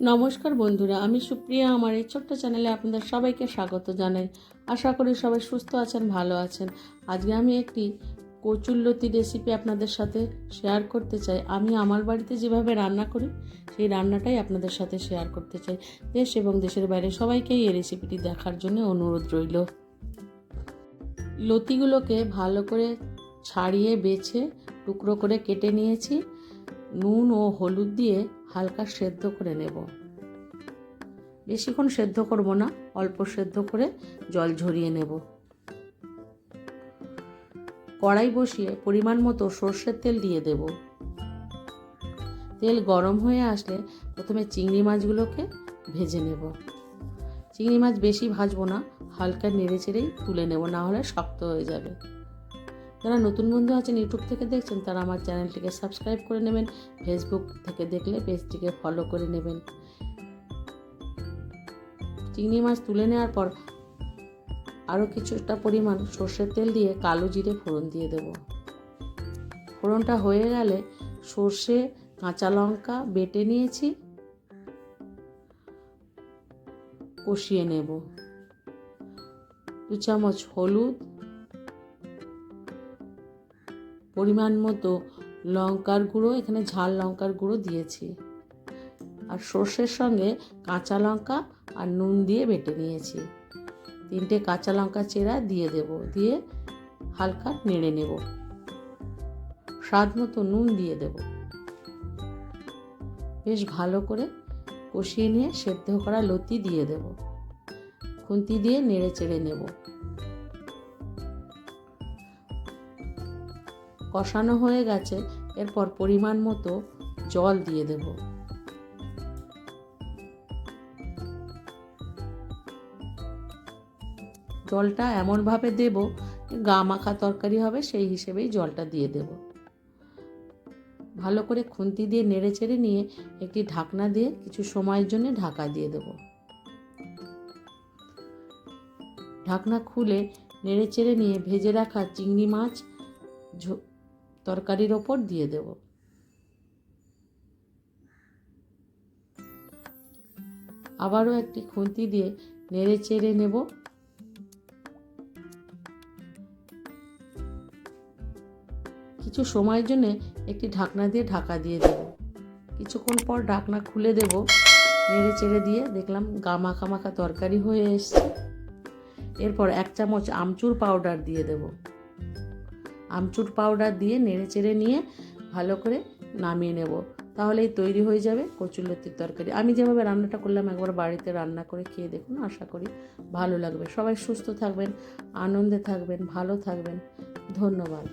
নমস্কার বন্ধুরা, আমি সুপ্রিয়া। আমার এই ছোট্ট চ্যানেলে আপনাদের সবাইকে স্বাগত জানাই। আশা করি সবাই সুস্থ আছেন, ভালো আছেন। আজকে আমি একটি কচুল্লতি রেসিপি আপনাদের সাথে শেয়ার করতে চাই। আমি আমার বাড়িতে যেভাবে রান্না করি, সেই রান্নাটাই আপনাদের সাথে শেয়ার করতে চাই। দেশ এবং দেশের বাইরে সবাইকেই এই রেসিপিটি দেখার জন্য অনুরোধ রইল। লতিগুলোকে ভালো করে ছাড়িয়ে বেছে টুকরো করে কেটে নিয়েছি। নুন ও হলুদ দিয়ে হালকা সেদ্ধ করে নেব। বেশিক্ষণ সেদ্ধ করব না, অল্প সেদ্ধ করে জল ঝরিয়ে নেব। কড়াই বসিয়ে পরিমাণ মতো সর্ষের তেল দিয়ে দেব। তেল গরম হয়ে আসলে প্রথমে চিংড়ি মাছগুলোকে ভেজে নেব। চিংড়ি মাছ বেশি ভাজবো না, হালকা নেড়ে চেড়েই তুলে নেব না হলে শক্ত হয়ে যাবে। যারা নতুন বন্ধু আছেন ইউটিউব থেকে দেখছেন, তারা আমার চ্যানেলটিকে সাবস্ক্রাইব করে নেবেন। ফেসবুক থেকে দেখলে পেজটিকে ফলো করে নেবেন। চিংড়ি মাছ তুলে নেওয়ার পর আরও কিছুটা পরিমাণ সর্ষের তেল দিয়ে কালো জিরে ফোড়ন দিয়ে দেব। ফোড়নটা হয়ে গেলে সর্ষে, কাঁচা লঙ্কা বেটে নিয়েছি, কষিয়ে নেব। দু চামচ হলুদ পরিমাণ মতো লঙ্কার গুঁড়ো, এখানে ঝাল লঙ্কার গুঁড়ো দিয়েছি। আর সর্ষের সঙ্গে কাঁচা লঙ্কা আর নুন দিয়ে বেটে নিয়েছি। তিনটে কাঁচা লঙ্কা চেরা দিয়ে দেব, দিয়ে হালকা নেড়ে নেব। স্বাদ মতো নুন দিয়ে দেব। বেশ ভালো করে কষিয়ে নিয়ে সেদ্ধ করা লতি দিয়ে দেব। খুন্তি দিয়ে নেড়ে চেড়ে নেব। কষানো হয়ে গেছে, এরপর পরিমাণ মতো জল দিয়ে দেব। জলটা এমনভাবে দেব, গা মাখা তরকারি হবে সেই হিসেবেই জলটা দিয়ে দেব। ভালো করে খুন্তি দিয়ে নেড়ে চেড়ে নিয়ে একটি ঢাকনা দিয়ে কিছু সময়ের জন্য ঢাকা দিয়ে দেব। ঢাকনা খুলে নেড়ে চেড়ে নিয়ে ভেজে রাখা চিংড়ি মাছ তরকারির ওপর দিয়ে দেব। আবারও একটি খুন্তি দিয়ে নেড়ে চেড়ে নেব। কিছু সময়ের জন্য একটি ঢাকনা দিয়ে ঢাকা দিয়ে দেব। কিছুক্ষণ পর ঢাকনা খুলে দেব। নেড়ে চেড়ে দিয়ে দেখলাম গা মাখা মাখা তরকারি হয়ে এসছে। এরপর এক চামচ আমচুর পাউডার দিয়ে দেবো। আমচুর পাউডার দিয়ে নেড়ে চেড়ে নিয়ে ভালো করে নামিয়ে নেব। তাহলেই তৈরি হয়ে যাবে কচুরলতির তরকারি। আমি যেভাবে রান্নাটা করলাম একবার বাড়িতে রান্না করে খেয়ে দেখুন, আশা করি ভালো লাগবে। সবাই সুস্থ থাকবেন, আনন্দে থাকবেন, ভালো থাকবেন। ধন্যবাদ।